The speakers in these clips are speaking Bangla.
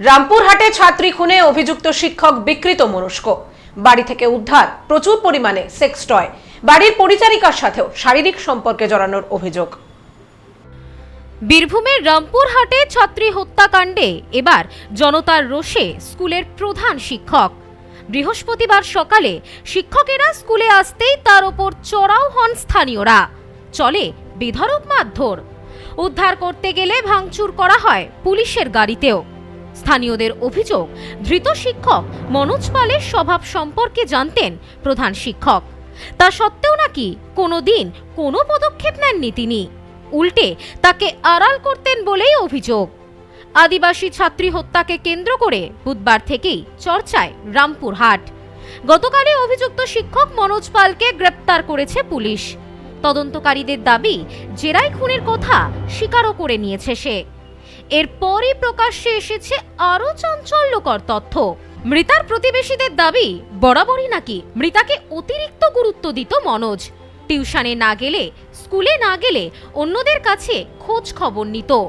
রামপুরহাটে ছাত্রী খুনে অভিযুক্ত শিক্ষক বিকৃত মনস্ক। বাড়ি থেকে উদ্ধার, প্রচুর পরিমাণে সেক্স টয়। বাড়ির পরিচারিকার সাথেও শারীরিক সম্পর্কে জড়ানোর অভিযোগ। বীরভূমের রামপুরহাটে ছাত্রী হত্যাকাণ্ডে এবার জনতার রোষে স্কুলের প্রধান শিক্ষক। বৃহস্পতিবার সকালে শিক্ষকেরা স্কুলে আসতেই তার ওপর চড়াও হন স্থানীয়রা। চলে বেধরক মারধর। উদ্ধার করতে গেলে ভাঙচুর করা হয় পুলিশের গাড়িতেও। স্থানীয়দের অভিযোগ, ধৃত শিক্ষক মনোজ পালের স্বভাব সম্পর্কে জানতেন প্রধান শিক্ষক। তা সত্ত্বেও নাকি কোনো দিন কোনো পদক্ষেপ নেননি তিনি। উল্টে তাকে আড়াল করতেন বলেই অভিযোগ। আদিবাসী ছাত্রী হত্যাকে কেন্দ্র করে বুধবার থেকেই চর্চায় রামপুরহাট। গতকালই অভিযুক্ত শিক্ষক মনোজ পালকে গ্রেপ্তার করেছে পুলিশ। তদন্তকারীদের দাবি, জেরাই খুনের কথা স্বীকারও করে নিয়েছে সে। এরপরই প্রকাশ্যে এসেছে আরও চাঞ্চল্যকর তথ্য। মৃতার প্রতিবেশীদের দাবি, বরাবরই নাকি মৃতাকে অতিরিক্ত গুরুত্ব দিত মনোজ। টিউশনে না গেলে, স্কুলে না গেলে অন্যদের কাছে খোঁজ খবর নিত।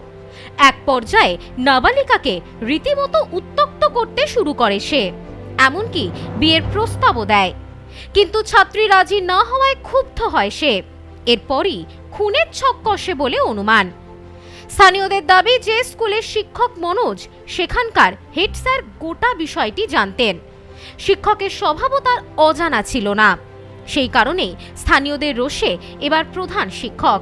এক পর্যায়ে নাবালিকাকে রীতিমতো উত্তক্ত করতে শুরু করে সে। এমনকি বিয়ের প্রস্তাবও দেয়। কিন্তু ছাত্রী রাজি না হওয়ায় ক্ষুব্ধ হয় সে। এরপরই খুনের ছক কষে বলে অনুমান। স্থানীয়দের দাবি যে স্কুলের শিক্ষক মনোজ সেখানকার হেড স্যার গোটা বিষয়টি জানতেন। শিক্ষকের স্বভাবও তার অজানা ছিল না। সেই কারণেই স্থানীয়দের রোষে এবার প্রধান শিক্ষক।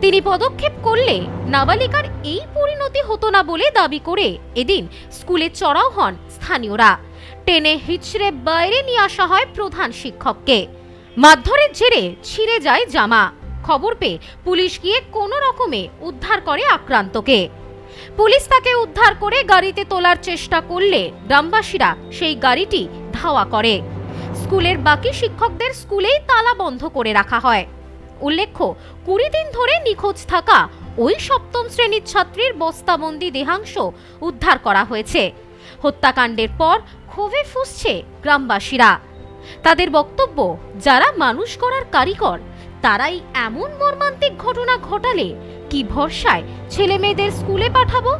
তিনি পদক্ষেপ করলে নাবালিকার এই পরিণতি হতো না বলে দাবি করে এদিন স্কুলে চড়াও হন স্থানীয়রা। টেনে হিচড়ে বাইরে নিয়ে আসা হয় প্রধান শিক্ষককে। মারধরের জেরে ছিঁড়ে যায় জামা। খবর পেয়ে পুলিশ গিয়ে কোনো রকমে উদ্ধার করে আক্রান্তকে। পুলিশ তাকে উদ্ধার করে গাড়িতে তোলার চেষ্টা করলে গ্রামবাসীরা সেই গাড়িটি ধাওয়া করে। স্কুলের বাকি শিক্ষকদের স্কুলেই তালা বন্ধ করে রাখা হয়। উল্লেখ্য, কুড়ি দিন ধরে নিখোঁজ থাকা ওই সপ্তম শ্রেণির ছাত্রীর বস্তাবন্দি দেহাংশ উদ্ধার করা হয়েছে। হত্যাকাণ্ডের পর ক্ষোভে ফুসছে গ্রামবাসীরা। তাদের বক্তব্য, যারা মানুষ করার কারিগর তারাই এমন মর্মান্তিক ঘটনা ঘটালে কি ভরসায় ছেলে মেয়েদের স্কুলে পাঠাবো?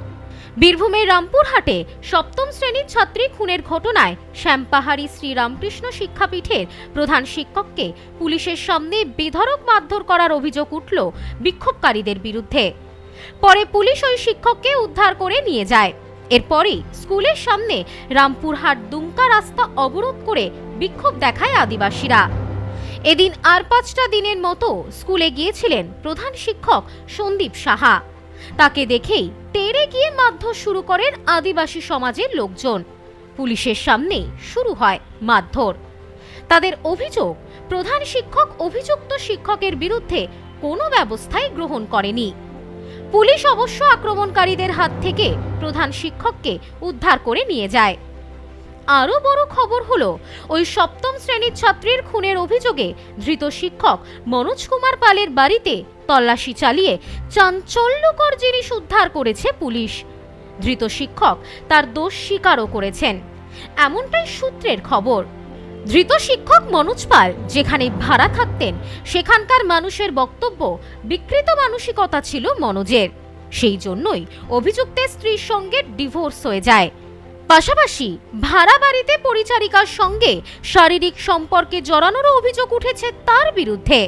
বীরভূমের রামপুরহাটে সপ্তম শ্রেণির ছাত্রী খুনের ঘটনায় শ্যামপাহাড়ি শ্রীরামকৃষ্ণ শিক্ষাপীঠের প্রধান শিক্ষককে পুলিশের সামনে বেধড়ক মারধর করার অভিযোগ উঠল বিক্ষোভকারীদের বিরুদ্ধে। পরে পুলিশ ওই শিক্ষককে উদ্ধার করে নিয়ে যায়। এরপরই স্কুলের সামনে রামপুরহাট দুমকা রাস্তা অবরোধ করে বিক্ষোভ দেখায় আদিবাসীরা। এদিন আর পাঁচটা দিনের মতো স্কুলে গিয়েছিলেন প্রধান শিক্ষক সন্দীপ সাহা। তাকে দেখেই তেড়ে গিয়ে মারধর শুরু করেন আদিবাসী সমাজের লোকজন। পুলিশের সামনে শুরু হয় মারধর। তাদের অভিযোগ, প্রধান শিক্ষক অভিযুক্ত শিক্ষকের বিরুদ্ধে কোনো ব্যবস্থাই গ্রহণ করেনি। পুলিশ অবশ্য আক্রমণকারীদের হাত থেকে প্রধান শিক্ষককে উদ্ধার করে নিয়ে যায়। আরও বড় খবর হলো, ওই সপ্তম শ্রেণির ছাত্রীর খুনের অভিযোগে ধৃত শিক্ষক মনোজ কুমার পালের বাড়িতে তল্লাশি চালিয়ে চাঞ্চল্যকর জিনিস উদ্ধার করেছে পুলিশ। ধৃত শিক্ষক তার দোষ স্বীকারও করেছেন। এমনটাই সূত্রের খবর। ধৃত শিক্ষক মনোজ পাল, যেখানে ভাড়া থাকতেন, সেখানকার মানুষের বক্তব্য বিকৃত মানসিকতা ছিল মনোজের। সেই জন্যই অভিযুক্তের স্ত্রীর সঙ্গে ডিভোর্স হয়ে যায়। পাশাপাশি ভাড়া বাড়িতে পরিচারিকার সঙ্গে শারীরিক সম্পর্কে জড়ানোরও অভিযোগ উঠেছে তার বিরুদ্ধে।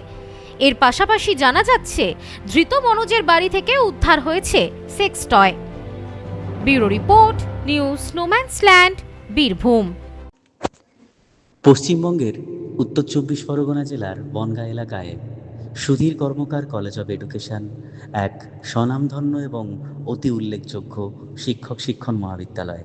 এর পাশাপাশি জানা যাচ্ছে, ধৃত মনোজের বাড়ি থেকে উদ্ধার হয়েছে sex toy. Bureau report, news স্নোম্যান্সল্যান্ড Birbhum. পশ্চিমবঙ্গের উত্তর চব্বিশ পরগনা জেলার বনগাঁ এলাকায় Sudhir Karmakar college of education এক স্বনামধন্য এবং অতি উল্লেখযোগ্য শিক্ষক শিক্ষণ মহাবিদ্যালয়।